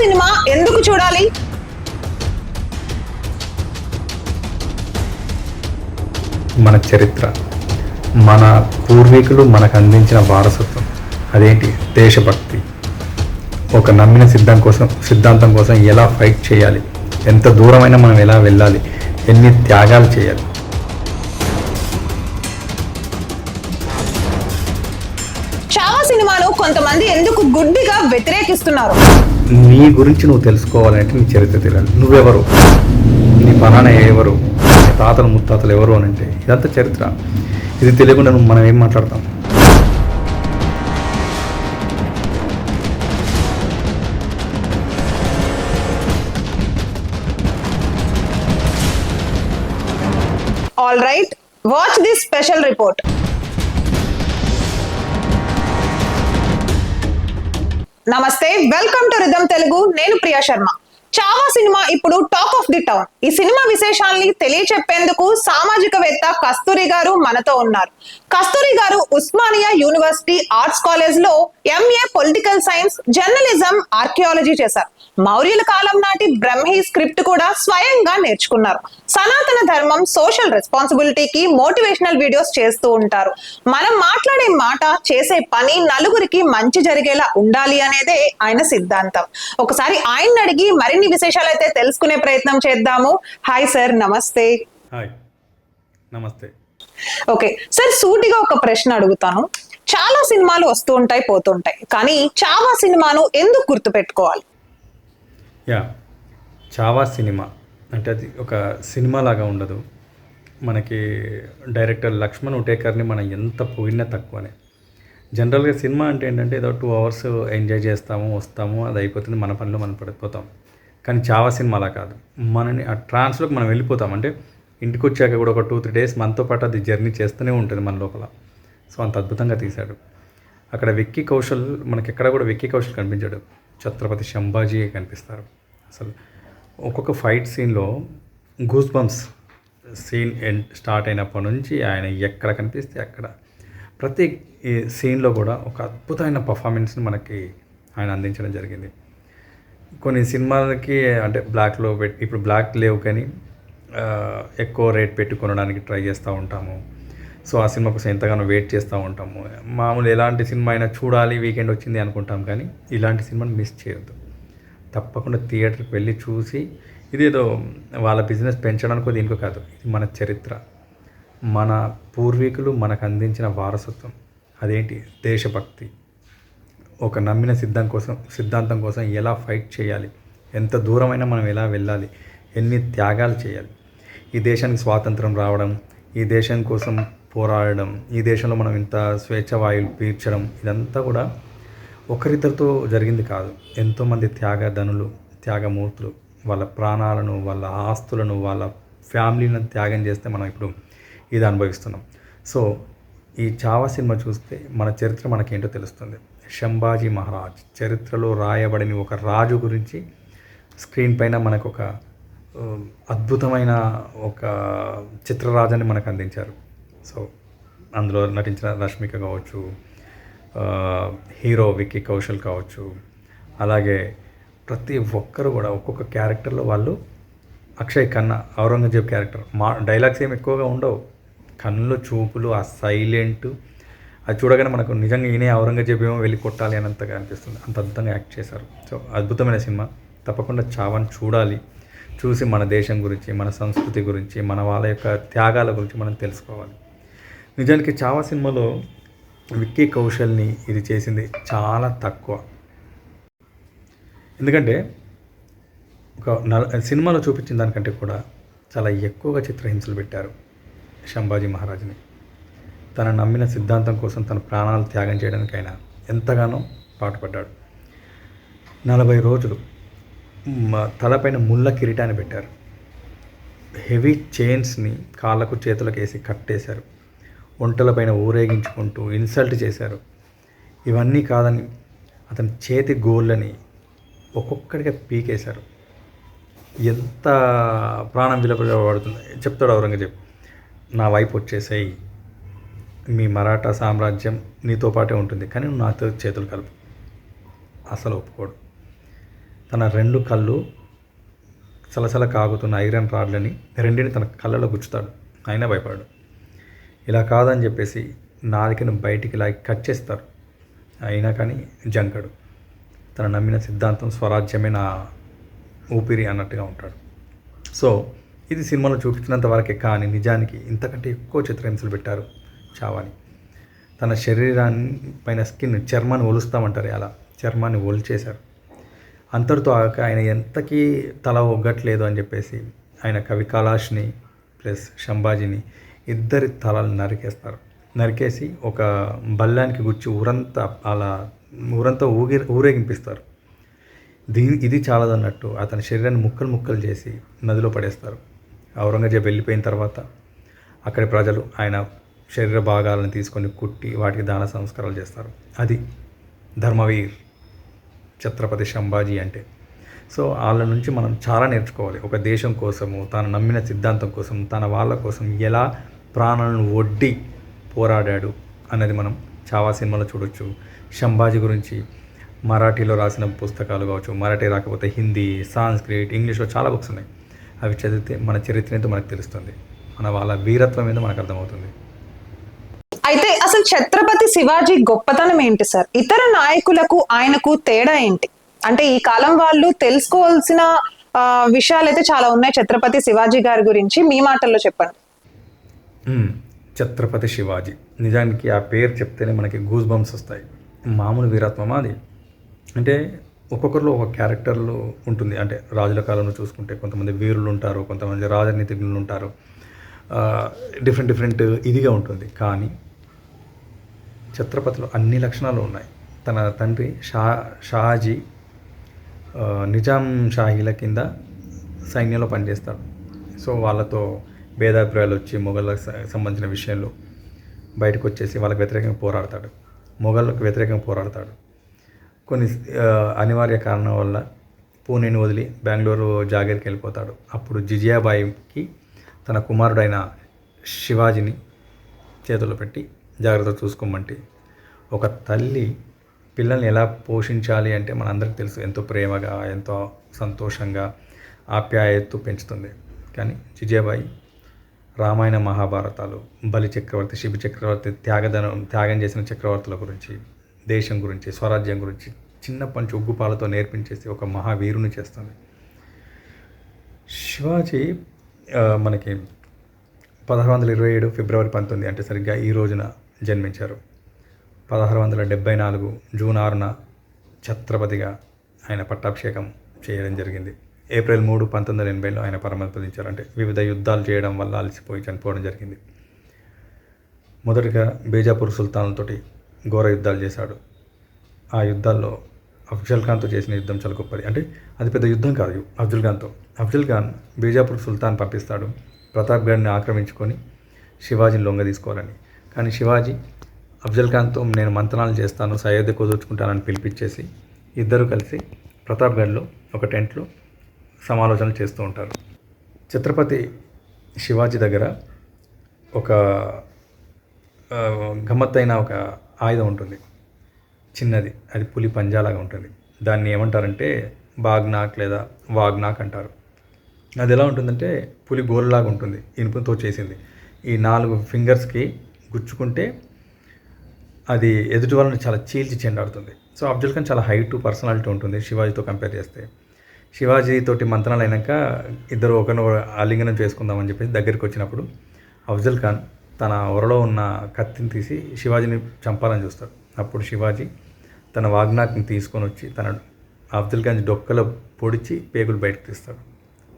Cinema ఎందుకు చూడాలి? మన చరిత్ర మన పూర్వీకులు మనకు అందించిన వారసత్వం. అదేంటి? దేశభక్తి. ఒక నమ్మిన సిద్ధం కోసం సిద్ధాంతం కోసం ఎలా ఫైట్ చేయాలి? ఎంత దూరమైనా మనం ఎలా వెళ్ళాలి? ఎన్ని త్యాగాలు చేయాలి? చావా సినిమాను కొంతమంది ఎందుకు గుడ్డిగా వ్యతిరేకిస్తున్నారు? నీ గురించి నువ్వు తెలుసుకోవాలంటే నీ చరిత్ర తెలియాలి. నువ్వెవరు? నీ పలానా ఎవరు? నీ తాతలు ముత్తాతలు ఎవరు అని అంటే ఇదంతా చరిత్ర. ఇది తెలియకుండా నువ్వు మనం ఏం మాట్లాడతాం? All right watch this special report నమస్తే వెల్కమ్ టు రిధమ్ తెలుగు. నేను ప్రియా శర్మ. చావా సినిమా ఇప్పుడు టాక్ ఆఫ్ ది టౌన్. ఈ సినిమా విశేషాల్ని తెలియచెప్పేందుకు సామాజికవేత్త కస్తూరి గారు మనతో ఉన్నారు. కస్తూరి గారు ఉస్మానియా యూనివర్సిటీ ఆర్ట్స్ కాలేజ్లో MA political science journalism archaeology చేశారు. మౌర్యుల కాలం నాటి బ్రహ్మీ స్క్రిప్ట్ కూడా స్వయంగా నేర్చుకున్నారు. సనాతన ధర్మం సోషల్ రెస్పాన్సిబిలిటీకి మోటివేషనల్ వీడియోస్ చేస్తూ ఉంటారు. మనం మాట్లాడే మాట చేసే పని నలుగురికి మంచి జరిగేలా ఉండాలి అనేదే ఆయన సిద్ధాంతం. ఒకసారి ఆయన అడిగి మరి మరిన్ని విశేషాలు అయితే తెలుసుకునే ప్రయత్నం చేద్దాము? హాయ్ సార్ నమస్తే. హాయ్ నమస్తే. ఓకే సార్ సూటిగా ఒక ప్రశ్న అడుగుతాను. చాలా సినిమాలు వస్తూ ఉంటాయి పోతుంటాయి కానీ చావా సినిమాను ఎందుకు గుర్తుపెట్టుకోవాలి? యా చావా సినిమా అంటే అది ఒక సినిమా లాగా ఉండదు. మనకి డైరెక్టర్ లక్ష్మణ్ ఉటేకర్ని మనం ఎంత పోయినా తక్కువనే. జనరల్గా సినిమా అంటే ఏంటంటే ఏదో టూ అవర్స్ ఎంజాయ్ చేస్తాము వస్తాము అది అయిపోతుంది మన పనిలో మనం పడిపోతాం. కానీ చావా సినిమా అలా కాదు. మనని ఆ ట్రాన్స్లోకి మనం వెళ్ళిపోతాం. అంటే ఇంటికి వచ్చాక కూడా ఒక టూ త్రీ డేస్ మనతో పాటు అది జర్నీ చేస్తూనే ఉంటుంది మన లోపల. సో అంత అద్భుతంగా తీశాడు. అక్కడ విక్కీ కౌశల్ మనకి ఎక్కడ కూడా విక్కీ కౌశల్ కనిపించాడు. ఛత్రపతి శంభాజీ కనిపిస్తారు. అసలు ఒక్కొక్క ఫైట్ సీన్లో goose bumps scene and start అయినప్పటి నుంచి ఆయన ఎక్కడ కనిపిస్తే అక్కడ. ప్రతి సీన్లో కూడా ఒక అద్భుతమైన పర్ఫార్మెన్స్ని మనకి ఆయన అందించడం జరిగింది. కొన్ని సినిమాలకి అంటే బ్లాక్లో పెట్టి ఇప్పుడు బ్లాక్ లేవు కానీ ఎక్కువ రేట్ పెట్టి కొనడానికి ట్రై చేస్తూ ఉంటాము. సో ఆ సినిమా కోసం ఎంతగానో వెయిట్ చేస్తూ ఉంటాము. మామూలు ఎలాంటి సినిమా అయినా చూడాలి వీకెండ్ వచ్చింది అనుకుంటాం కానీ ఇలాంటి సినిమాని మిస్ చేయొద్దు. తప్పకుండా థియేటర్కి వెళ్ళి చూసి ఇదేదో వాళ్ళ బిజినెస్ పెంచడానికో దీనికో కాదు ఇది మన చరిత్ర. మన పూర్వీకులు మనకు అందించిన వారసత్వం. అదేంటి? దేశభక్తి. ఒక నమ్మిన సిద్ధం కోసం సిద్ధాంతం కోసం ఎలా ఫైట్ చేయాలి? ఎంత దూరమైనా మనం ఎలా వెళ్ళాలి? ఎన్ని త్యాగాలు చేయాలి? ఈ దేశానికి స్వాతంత్రం రావడం ఈ దేశం కోసం పోరాడడం ఈ దేశంలో మనం ఇంత స్వేచ్ఛ వాయువులు పీల్చడం ఇదంతా కూడా ఒకరిద్దరితో జరిగింది కాదు. ఎంతోమంది త్యాగధనులు త్యాగమూర్తులు వాళ్ళ ప్రాణాలను వాళ్ళ ఆస్తులను వాళ్ళ ఫ్యామిలీలను త్యాగం చేస్తే మనం ఇప్పుడు ఇది అనుభవిస్తున్నాం. సో ఈ చావా సినిమా చూస్తే మన చరిత్ర మనకేంటో తెలుస్తుంది. శంభాజీ మహారాజ్ చరిత్రలో రాయబడిన ఒక రాజు గురించి స్క్రీన్ పైన మనకు ఒక అద్భుతమైన ఒక చిత్రరాజాన్ని మనకు అందించారు సో అందులో నటించిన రష్మిక కావచ్చు హీరో విక్కీ కౌశల్ కావచ్చు అలాగే ప్రతి ఒక్కరు కూడా ఒక్కొక్క క్యారెక్టర్లో వాళ్ళు అక్షయ్ ఖన్నా ఔరంగజేబ్ క్యారెక్టర్. మా డైలాగ్స్ ఏమి ఎక్కువగా ఉండవు. కన్నుల చూపులు ఆ సైలెంట్ అది చూడగానే మనకు నిజంగా ఈయనే ఔరంగజేబేమో వెళ్ళి కొట్టాలి అన్నంతగా అనిపిస్తుంది. అంత అద్భుతంగా యాక్ట్ చేశారు. సో అద్భుతమైన సినిమా. తప్పకుండా చావని చూడాలి. చూసి మన దేశం గురించి మన సంస్కృతి గురించి మన వాళ్ళ యొక్క త్యాగాల గురించి మనం తెలుసుకోవాలి. నిజానికి చావా సినిమాలో విక్కీ కౌశల్ని ఇది చేసింది చాలా తక్కువ. ఎందుకంటే ఒక నల సినిమాలో చూపించిన దానికంటే కూడా చాలా ఎక్కువగా చిత్రహింసలు పెట్టారు శంభాజీ మహారాజుని. తన నమ్మిన సిద్ధాంతం కోసం తన ప్రాణాలు త్యాగం చేయడానికి ఆయన ఎంతగానో పాటుపడ్డాడు. నలభై రోజులు తలపైన ముళ్ళ కిరీటాన్ని పెట్టారు. హెవీ చైన్స్ని కాళ్ళకు చేతులకు వేసి కట్టేశారు. ఒంటలపైన ఊరేగించుకుంటూ ఇన్సల్ట్ చేశారు. ఇవన్నీ కాదని అతని చేతి గోళ్ళని ఒక్కొక్కడిగా పీకేశారు. ఎంత ప్రాణం విలువ పడుతుంది చెప్తాడు ఔరంగజేబ్. నా వైపు వచ్చేసాయి. మీ మరాఠా సామ్రాజ్యం నీతో పాటే ఉంటుంది కానీ నువ్వు నాతో చేతులు కలుపు. అసలు ఒప్పుకోడు. తన రెండు కళ్ళు సలసల కాగుతున్న ఐరన్ రాడ్లని రెండిని తన కళ్ళలో గుచ్చుతాడు. అయినా భయపడు ఇలా కాదని చెప్పేసి నాలికను బయటికి లాగి కట్ చేస్తారు. అయినా కానీ జంకడు. తన నమ్మిన సిద్ధాంతం స్వరాజ్యమే నా ఊపిరి అన్నట్టుగా ఉంటాడు. సో ఇది సినిమాలో చూపించినంత వరకే కానీ నిజానికి ఇంతకంటే ఎక్కువ చిత్రహింసలు పెట్టారు చావని తన శరీరాన్ని పైన స్కిన్ చర్మాన్ని ఒలుస్తామంటారు అలా. చర్మాన్ని ఒలిచేశారు. అంతటితో ఆయన ఎంతకీ తల ఒగ్గట్లేదు అని చెప్పేసి ఆయన కవి కలాష్ని ప్లస్ శంభాజీని ఇద్దరి తలలు నరికేస్తారు. నరికేసి ఒక బల్లానికి గుచ్చి ఊరంతా అలా ఊరంతా ఊగి ఊరేగింపిస్తారు. దీని ఇది చాలదన్నట్టు అతని శరీరాన్ని ముక్కలు ముక్కలు చేసి నదిలో పడేస్తారు. ఔరంగజేబ్ వెళ్ళిపోయిన తర్వాత అక్కడి ప్రజలు ఆయన శరీర భాగాలను తీసుకొని కుట్టి వాటికి దాన సంస్కారాలు చేస్తారు. అది ధర్మవీర్ ఛత్రపతి శంభాజీ అంటే. సో వాళ్ళ నుంచి మనం చాలా నేర్చుకోవాలి. ఒక దేశం కోసము తాను నమ్మిన సిద్ధాంతం కోసం తన వాళ్ళ కోసం ఎలా ప్రాణాలను ఒడ్డి పోరాడాడు అన్నది మనం చావా సినిమాలో చూడొచ్చు. శంభాజీ గురించి మరాఠీలో రాసిన పుస్తకాలు కావచ్చు మరాఠీ రాకపోతే హిందీ సాంస్క్రిట్ ఇంగ్లీష్లో చాలా బుక్స్ ఉన్నాయి. అవి చదివితే మన చరిత్ర ఏంటో మనకు తెలుస్తుంది. మన వాళ్ళ వీరత్వం ఏందో మనకు అర్థమవుతుంది. అయితే అసలు ఛత్రపతి శివాజీ గొప్పతనం ఏంటి సార్? ఇతర నాయకులకు ఆయనకు తేడా ఏంటి? అంటే ఈ కాలం వాళ్ళు తెలుసుకోవాల్సిన విషయాలు అయితే చాలా ఉన్నాయి ఛత్రపతి శివాజీ గారి గురించి. మీ మాటల్లో చెప్పండి. ఛత్రపతి శివాజీ. నిజానికి ఆ పేరు చెప్తేనే మనకి గూస్ బంప్స్ వస్తాయి. మామూలు వీరత్వమా అది? అంటే ఒక్కొక్కరిలో ఒక క్యారెక్టర్లు ఉంటుంది. అంటే రాజుల కాలంలో చూసుకుంటే కొంతమంది వీరులు ఉంటారు కొంతమంది రాజనీతిజ్ఞులు ఉంటారు. డిఫరెంట్ డిఫరెంట్ ఇదిగా ఉంటుంది. కానీ ఛత్రపతిలో అన్ని లక్షణాలు ఉన్నాయి. తన తండ్రి షా షాజీ నిజాం షాహీల కింద సైన్యంలో పనిచేస్తాడు. సో వాళ్ళతో భేదాభిప్రాయాలు వచ్చి మొఘళ్ళకు సంబంధించిన విషయంలో బయటకు వచ్చేసి వాళ్ళకి వ్యతిరేకంగా పోరాడతాడు. మొఘళ్ళకు వ్యతిరేకంగా పోరాడతాడు. కొన్ని అనివార్య కారణం వల్ల పూణేని వదిలి బెంగళూరు జాగీర్కి వెళ్ళిపోతాడు. అప్పుడు జిజియాబాయికి తన కుమారుడైన శివాజీని చేతుల్లో పెట్టి జాగ్రత్త చూసుకోమంటే. ఒక తల్లి పిల్లల్ని ఎలా పోషించాలి అంటే మనందరికీ తెలుసు ఎంతో ప్రేమగా ఎంతో సంతోషంగా ఆప్యాయత్తు పెంచుతుంది. కానీ జిజేబాయి రామాయణ మహాభారతాలు బలి చక్రవర్తి శిబి చక్రవర్తి త్యాగదనం త్యాగం చేసిన చక్రవర్తుల గురించి దేశం గురించి స్వరాజ్యం గురించి చిన్నప్పటి నుంచి ఉగ్గుపాలతో నేర్పించేసి ఒక మహావీరుని చేస్తుంది. శివాజీ మనకి పదహారు వందల ఇరవై ఏడు ఫిబ్రవరి పంతొమ్మిది అంటే సరిగ్గా ఈ రోజున జన్మించారు. పదహారు వందల డెబ్బై నాలుగు జూన్ ఆరున ఛత్రపతిగా ఆయన పట్టాభిషేకం చేయడం జరిగింది. ఏప్రిల్ మూడు పంతొమ్మిది వందల ఎనభైలో ఆయన పరమపదించారు. అంటే వివిధ యుద్ధాలు చేయడం వల్ల అలసిపోయి చనిపోవడం జరిగింది. మొదటిగా బీజాపూర్ సుల్తాన్లతోటి ఘోర యుద్ధాలు చేశాడు. ఆ యుద్ధాల్లో అఫ్జల్ ఖాన్తో చేసిన యుద్ధం చాలా గొప్పది. అంటే అది పెద్ద యుద్ధం కాదు. అఫ్జల్ ఖాన్తో. అఫ్జల్ ఖాన్ బీజాపూర్ సుల్తాన్ పంపిస్తాడు. ప్రతాప్గఢ్ని ఆక్రమించుకొని శివాజీని లొంగ తీసుకోవాలని కానీ శివాజీ అఫ్జల్ ఖాన్తో నేను మంతనాలు చేస్తాను సయోధ్య కుదుర్చుకుంటానని పిలిపించేసి ఇద్దరు కలిసి ప్రతాప్గఢ్లో ఒక టెంట్లో సమాలోచనలు చేస్తూ ఉంటారు. ఛత్రపతి శివాజీ దగ్గర ఒక గమ్మత్తైన ఒక ఆయుధం ఉంటుంది. చిన్నది. అది పులి పంజాలాగా ఉంటుంది. దాన్ని ఏమంటారంటే బాగ్నాక్ లేదా వాగ్నాక్ అంటారు. అది ఎలా ఉంటుందంటే పులి గోరులాగా ఉంటుంది. ఇనుపుతో చేసింది. ఈ నాలుగు ఫింగర్స్కి గుచ్చుకుంటే అది ఎదుటి వాళ్ళని చాలా చీల్చి చెండాడుతుంది. సో అబ్దుల్ ఖాన్ చాలా హైట్ పర్సనాలిటీ ఉంటుంది శివాజీతో కంపేర్ చేస్తే. శివాజీ తోటి మంత్రాలు అయినాక ఇద్దరు ఒకరిని ఆలింగనం చేసుకుందామని చెప్పేసి దగ్గరికి వచ్చినప్పుడు అఫ్జల్ ఖాన్ తన ఒరలో ఉన్న కత్తిని తీసి శివాజీని చంపాలని చూస్తాడు. అప్పుడు శివాజీ తన వాగ్నాక్ని తీసుకొని వచ్చి తన అఫ్జల్ ఖాన్ డొక్కలో పొడిచి పేగులు బయటకు తీస్తాడు.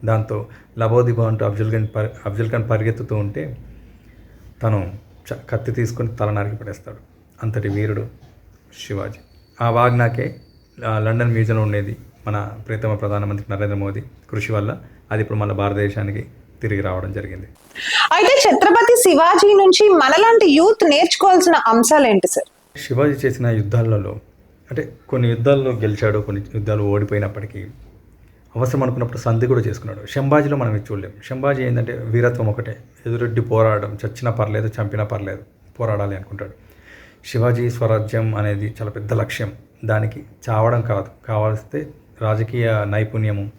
దాంతో లబోదిబో అంటూ అఫ్జల్ ఖాన్ పరి అఫ్జల్ ఖాన్ పరిగెత్తుతూ ఉంటే తను కత్తి తీసుకొని తల నరికి పడేస్తాడు. అంతటి వీరుడు శివాజీ. ఆ వాగ్నాకే లండన్ మ్యూజియంలో ఉండేది మన ప్రీతమ ప్రధానమంత్రి నరేంద్ర మోదీ కృషి వల్ల అది ఇప్పుడు మన భారతదేశానికి తిరిగి రావడం జరిగింది. అయితే ఛత్రపతి శివాజీ నుంచి మనలాంటి యూత్ నేర్చుకోవాల్సిన అంశాలు ఏంటి సార్? శివాజీ చేసిన యుద్ధాలలో అంటే కొన్ని యుద్ధాల్లో గెలిచాడు కొన్ని యుద్ధాలు ఓడిపోయినప్పటికీ అవసరం అనుకున్నప్పుడు సంధి కూడా చేసుకున్నాడు. శంభాజీలో మనం ఇది చూడలేం. శంబాజీ ఏంటంటే వీరత్వం ఒకటే. ఎదురెడ్డి పోరాడడం చచ్చినా పర్లేదు చంపినా పర్లేదు పోరాడాలి అనుకుంటాడు. శివాజీ స్వరాజ్యం అనేది చాలా పెద్ద లక్ష్యం. దానికి చావడం కాదు. కావాల్స్తే రాజకీయ నైపుణ్యము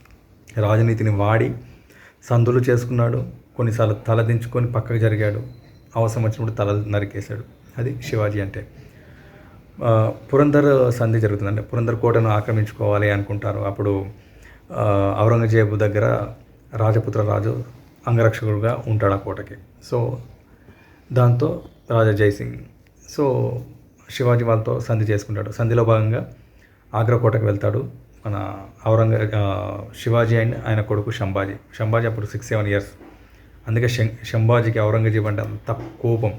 రాజనీతిని వాడి సందులు చేసుకున్నాడు. కొన్నిసార్లు తల దించుకొని పక్కకు జరిగాడు. అవసరం వచ్చినప్పుడు తల నరికేశాడు. అది శివాజీ అంటే. పురందర్ సంధి జరుగుతుంది పురందర్ కోటను ఆక్రమించుకోవాలి అనుకుంటారు. అప్పుడు ఔరంగజేబు దగ్గర రాజపుత్ర రాజు అంగరక్షకుడుగా ఉంటాడు ఆ కోటకి. సో దాంతో రాజా జైసింగ్ సో శివాజీ వాళ్ళతో సంధి చేసుకుంటాడు. సంధిలో భాగంగా ఆగ్రా కోటకు వెళ్తాడు మన ఔరంగ శివాజీ అండ్ ఆయన కొడుకు శంభాజీ. శంభాజీ అప్పుడు సిక్స్ సెవెన్ ఇయర్స్ అందుకే శం శంభాజీకి ఔరంగజేబు అంటే అంత కోపం.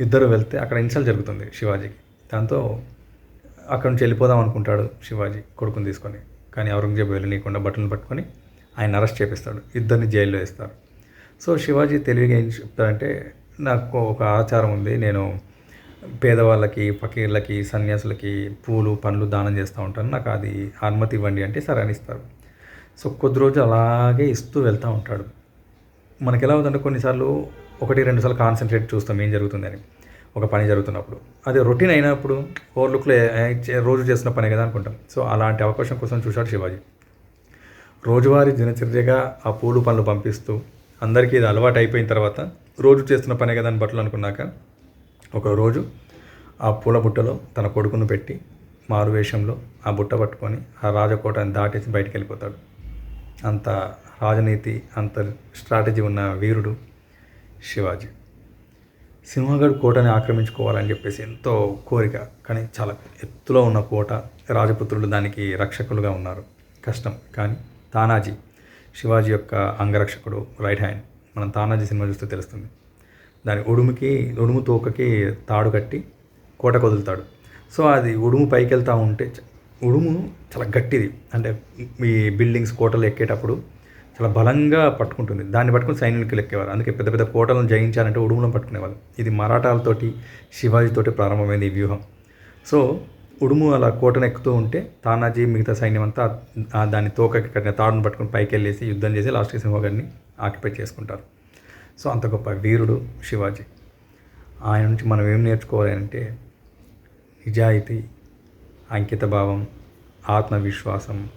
ఇద్దరు వెళ్తే అక్కడ ఇన్సల్ట్ జరుగుతుంది శివాజీకి. దాంతో అక్కడి నుంచి వెళ్ళిపోదాం అనుకుంటాడు శివాజీ కొడుకుని తీసుకొని. కానీ ఔరంగజేబు వెళ్ళనీయకుండా బట్టలు పట్టుకొని ఆయన అరెస్ట్ చేపిస్తాడు. ఇద్దరిని జైల్లో వేస్తారు. సో శివాజీ తెలివిగా ఏం చెప్తాడంటే నాకు ఒక ఆచారం ఉంది. నేను పేదవాళ్ళకి ఫకీర్లకి సన్యాసులకి పూలు పండ్లు దానం చేస్తూ ఉంటాను. నాకు అది అనుమతి ఇవ్వండి అంటే సరే అని ఇస్తారు. సో కొద్ది రోజు అలాగే ఇస్తూ వెళ్తూ ఉంటాడు. మనకి ఎలా అవుతుందంటే కొన్నిసార్లు ఒకటి రెండుసార్లు కాన్సన్ట్రేట్ చూస్తాం ఏం జరుగుతుందని ఒక పని జరుగుతున్నప్పుడు. అది రొటీన్ అయినప్పుడు ఓవర్లుక్లో రోజు చేస్తున్న పనే కదా అనుకుంటాం. సో అలాంటి అవకాశం కోసం చూశాడు శివాజీ. రోజువారీ దినచర్యగా ఆ పూలు పనులు పంపిస్తూ అందరికీ ఇది అలవాటు అయిపోయిన తర్వాత రోజు చేస్తున్న పనే కదా అని బట్టలు అనుకున్నాక ఒక రోజు ఆ పూల బుట్టలో తన కొడుకును పెట్టి మారు వేషంలో ఆ బుట్ట పట్టుకొని ఆ రాజకోటని దాటేసి బయటికి వెళ్ళిపోతాడు. అంత రాజనీతి అంత స్ట్రాటజీ ఉన్న వీరుడు శివాజీ. సింహగఢ్ కోటని ఆక్రమించుకోవాలని చెప్పేసి ఎంతో కోరిక కానీ చాలా ఎత్తులో ఉన్న కోట రాజపుత్రులు దానికి రక్షకులుగా ఉన్నారు. కష్టం. కానీ తానాజీ శివాజీ యొక్క అంగరక్షకుడు రైట్ హ్యాండ్ మనం తానాజీ సినిమా చూస్తే తెలుస్తుంది. దాని ఉడుముకి ఉడుము తోకకి తాడు కట్టి కోట కొదులుతాడు. సో అది ఉడుము పైకి వెళ్తూ ఉంటే ఉడుము చాలా గట్టిది. అంటే ఈ బిల్డింగ్స్ కోటలు ఎక్కేటప్పుడు చాలా బలంగా పట్టుకుంటుంది. దాన్ని పట్టుకుని సైనికులు ఎక్కేవారు అందుకే పెద్ద పెద్ద కోటలను జయించాలంటే ఉడుములను పట్టుకునేవాళ్ళు. ఇది మరాఠాలతోటి శివాజీతోటి ప్రారంభమైంది ఈ వ్యూహం. సో ఉడుము అలా కోటను ఎక్కుతూ ఉంటే తానాజీ మిగతా సైన్యం అంతా దాన్ని తోకకి కట్టిన తాడును పట్టుకుని పైకి వెళ్ళేసి యుద్ధం చేసి లాస్ట్కి సింహగారిని ఆక్యుపై చేసుకుంటారు. సో అంత గొప్ప వీరుడు శివాజీ. ఆయన నుంచి మనం ఏం నేర్చుకోవాలి అంటే నిజాయితీ అంకితభావం ఆత్మవిశ్వాసం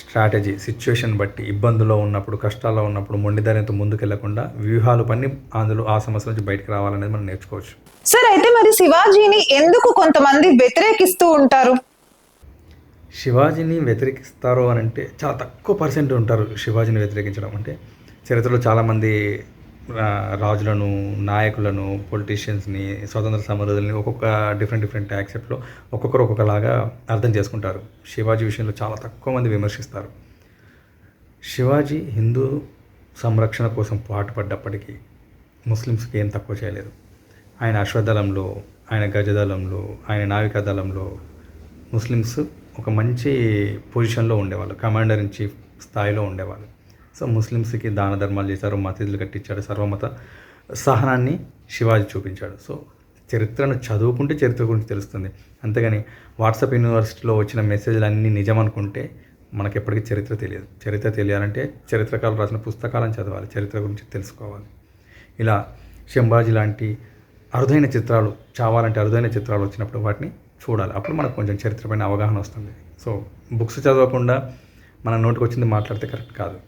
స్ట్రాటజీ సిచ్యువేషన్ బట్టి ఇబ్బందుల్లో ఉన్నప్పుడు కష్టాల్లో ఉన్నప్పుడు మొండిధైర్యంతో ముందుకెళ్ళకుండా వ్యూహాలు పన్ని అందులో ఆ సమస్య నుంచి బయటకు రావాలనేది మనం నేర్చుకోవచ్చు. సార్ అయితే మరి శివాజీని ఎందుకు కొంతమంది వ్యతిరేకిస్తూ ఉంటారు? శివాజీని వ్యతిరేకిస్తారు అని అంటే చాలా తక్కువ పర్సెంట్ ఉంటారు శివాజీని వ్యతిరేకించడం. అంటే చరిత్రలో చాలామంది రాజులను నాయకులను పొలిటీషియన్స్ని స్వతంత్ర సమరులని ఒక్కొక్క డిఫరెంట్ డిఫరెంట్ యాక్సెప్ట్లో ఒక్కొక్కరు ఒక్కొక్కలాగా అర్థం చేసుకుంటారు. శివాజీ విషయంలో చాలా తక్కువ మంది విమర్శిస్తారు. శివాజీ హిందూ సంరక్షణ కోసం పాటుపడ్డప్పటికీ ముస్లిమ్స్కి ఏం తక్కువ చేయలేదు. ఆయన అశ్వదళంలో ఆయన గజదళంలో ఆయన నావికా దళంలో ముస్లిమ్స్ ఒక మంచి పొజిషన్లో ఉండేవాళ్ళు. కమాండర్ ఇన్ చీఫ్ స్థాయిలో ఉండేవాళ్ళు. సో ముస్లిమ్స్కి దాన ధర్మాలు చేశారు మసీదులు కట్టించాడు సర్వమత సహనాన్ని శివాజీ చూపించాడు. సో చరిత్రను చదువుకుంటే చరిత్ర గురించి తెలుస్తుంది. అంతేగాని వాట్సాప్ యూనివర్సిటీలో వచ్చిన మెసేజ్లు అన్నీ నిజం అనుకుంటే మనకి ఎప్పటికీ చరిత్ర తెలియదు. చరిత్ర తెలియాలంటే చరిత్రకారులు రాసిన పుస్తకాలను చదవాలి చరిత్ర గురించి తెలుసుకోవాలి. ఇలా శంభాజీ లాంటి అరుదైన చిత్రాలు చావాలంటే అరుదైన చిత్రాలు వచ్చినప్పుడు వాటిని చూడాలి. అప్పుడు మనకు కొంచెం చరిత్రపైన అవగాహన వస్తుంది. సో బుక్స్ చదవకుండా మన నోటికి వచ్చింది మాట్లాడితే కరెక్ట్ కాదు.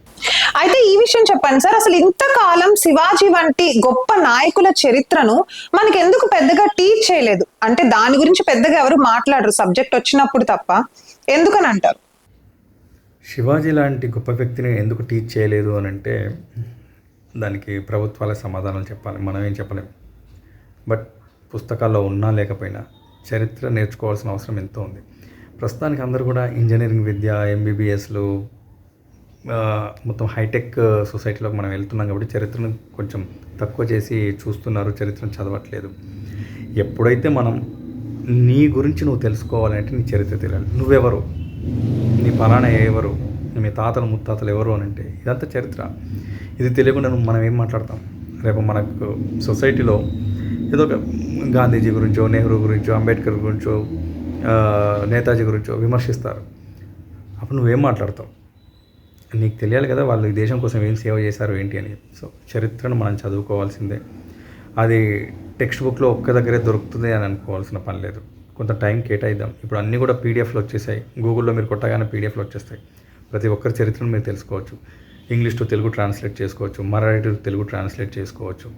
అయితే ఈ విషయం చెప్పండి సార్. అసలు ఇంతకాలం శివాజీ వంటి గొప్ప నాయకుల చరిత్రను మనకి ఎందుకు పెద్దగా టీచ్ చేయలేదు? అంటే దాని గురించి పెద్దగా ఎవరు మాట్లాడరు సబ్జెక్ట్ వచ్చినప్పుడు తప్ప. ఎందుకని అంటారు? శివాజీ లాంటి గొప్ప వ్యక్తిని ఎందుకు టీచ్ చేయలేదు అని అంటే దానికి ప్రభుత్వాల సమాధానాలు చెప్పాలి మనం ఏం చెప్పలేము బట్ పుస్తకాల్లో ఉన్నా లేకపోయినా చరిత్ర నేర్చుకోవాల్సిన అవసరం ఎంతో ఉంది. ప్రస్తుతానికి అందరూ కూడా ఇంజనీరింగ్ విద్య ఎంబీబీఎస్లు మొత్తం హైటెక్ సొసైటీలోకి మనం వెళ్తున్నాం కాబట్టి చరిత్రను కొంచెం తక్కువ చేసి చూస్తున్నారు. చరిత్రను చదవట్లేదు. ఎప్పుడైతే మనం నీ గురించి నువ్వు తెలుసుకోవాలంటే నీ చరిత్ర తెలియాలి. నువ్వెవరు? నీ పలానా ఎవరు? మీ తాతలు ముత్తాతలు ఎవరు అని అంటే ఇదంతా చరిత్ర. ఇది తెలియకుండా నువ్వు మనం ఏం మాట్లాడతాం? రేపు మనకు సొసైటీలో ఏదో ఒక గాంధీజీ గురించో నెహ్రూ గురించో అంబేద్కర్ గురించో నేతాజీ గురించో విమర్శిస్తారు. అప్పుడు నువ్వేం మాట్లాడతావు? నీకు తెలియాలి కదా వాళ్ళు ఈ దేశం కోసం ఏం సేవ చేశారు ఏంటి అని. సో చరిత్రను మనం చదువుకోవాల్సిందే. అది టెక్స్ట్ బుక్లో ఒక్క దగ్గరే దొరుకుతుంది అని అనుకోవాల్సిన పని లేదు. కొంత టైం కేటాయిద్దాం. ఇప్పుడు అన్నీ కూడా పీడిఎఫ్లు వచ్చేసాయి. గూగుల్లో మీరు కొట్టగానే పీడిఎఫ్లు వచ్చేస్తాయి. ప్రతి ఒక్కరి చరిత్రను మీరు తెలుసుకోవచ్చు. ఇంగ్లీష్ టు తెలుగు ట్రాన్స్లేట్ చేసుకోవచ్చు. మరాఠీ టు తెలుగు ట్రాన్స్లేట్ చేసుకోవచ్చు.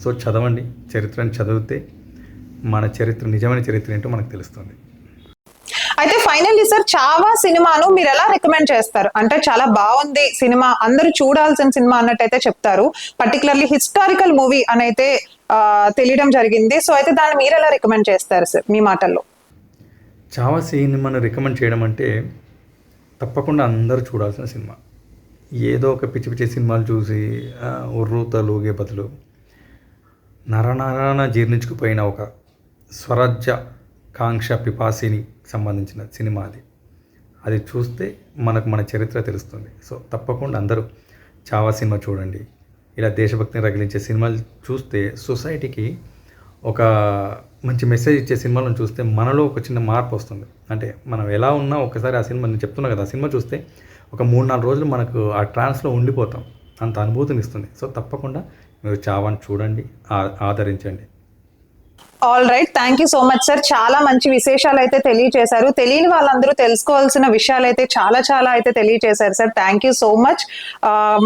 సో చదవండి. చరిత్రను చదివితే మన చరిత్ర నిజమైన చరిత్ర ఏంటో మనకు తెలుస్తుంది. అయితే ఫైనల్లీ సార్ చావా సినిమాను మీరు ఎలా రికమెండ్ చేస్తారు? అంటే చాలా బాగుంది సినిమా అందరూ చూడాల్సిన సినిమా అన్నట్టయితే చెప్తారు. పర్టికులర్లీ హిస్టారికల్ మూవీ అని అయితే తెలియడం జరిగింది. సో అయితే దాన్ని మీరు ఎలా రికమెండ్ చేస్తారు సార్ మీ మాటల్లో? చావా సినిమాను రికమెండ్ చేయడం అంటే తప్పకుండా అందరూ చూడాల్సిన సినిమా. ఏదో ఒక పిచ్చి పిచ్చి సినిమాలు చూసి ఆ, ఉర్రూతలు ఊగే బదులు నరనరాన జీర్ణించుకుపోయిన ఒక స్వరాజ్య కాంక్ష పిపాసిని సంబంధించిన సినిమా అది. అది చూస్తే మనకు మన చరిత్ర తెలుస్తుంది. సో తప్పకుండా అందరూ చావా సినిమా చూడండి. ఇలా దేశభక్తిని రగిలించే సినిమాలు చూస్తే సొసైటీకి ఒక మంచి మెసేజ్ ఇచ్చే సినిమాలను చూస్తే మనలో ఒక చిన్న మార్పు వస్తుంది. అంటే మనం ఎలా ఉన్నా ఒకసారి ఆ సినిమా నేను చెప్తున్నా కదా ఆ సినిమా చూస్తే ఒక మూడు నాలుగు రోజులు మనకు ఆ ట్రాన్స్లో ఉండిపోతాం. అంత అనుభూతిని ఇస్తుంది. సో తప్పకుండా మీరు చావాని చూడండి ఆ- ఆదరించండి. All right thank you so much sir చాలా మంచి విశేషాలు అయితే తెలియజేశారు తెలియని వాళ్ళందరూ తెలుసుకోవాల్సిన విషయాలు అయితే చాలా చాలా అయితే తెలియజేశారు sir thank you so much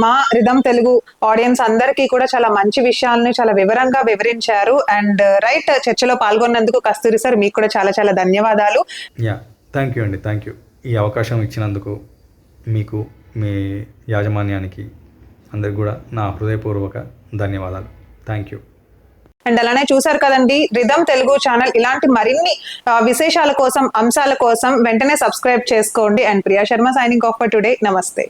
మా రిధమ్ తెలుగు ఆడియన్స్ అందరికీ కూడా చాలా మంచి విషయాలను చాలా వివరంగా వివరించారు. అండ్ రైట్ uh, చర్చలో పాల్గొన్నందుకు కస్తూరి సార్ మీకు కూడా చాలా చాలా ధన్యవాదాలు. యా థ్యాంక్ యూ అండి థ్యాంక్ యూ ఈ అవకాశం ఇచ్చినందుకు మీకు మీ యాజమాన్యానికి అందరికి కూడా నా హృదయపూర్వక ధన్యవాదాలు. థ్యాంక్ యూ అండ్ అలానే చూసారు కదండి రిధమ్ తెలుగు ఛానల్ ఇలాంటి మరిన్ని విశేషాల కోసం అంశాల కోసం వెంటనే సబ్స్క్రైబ్ చేసుకోండి. And Priya Sharma signing off for today నమస్తే.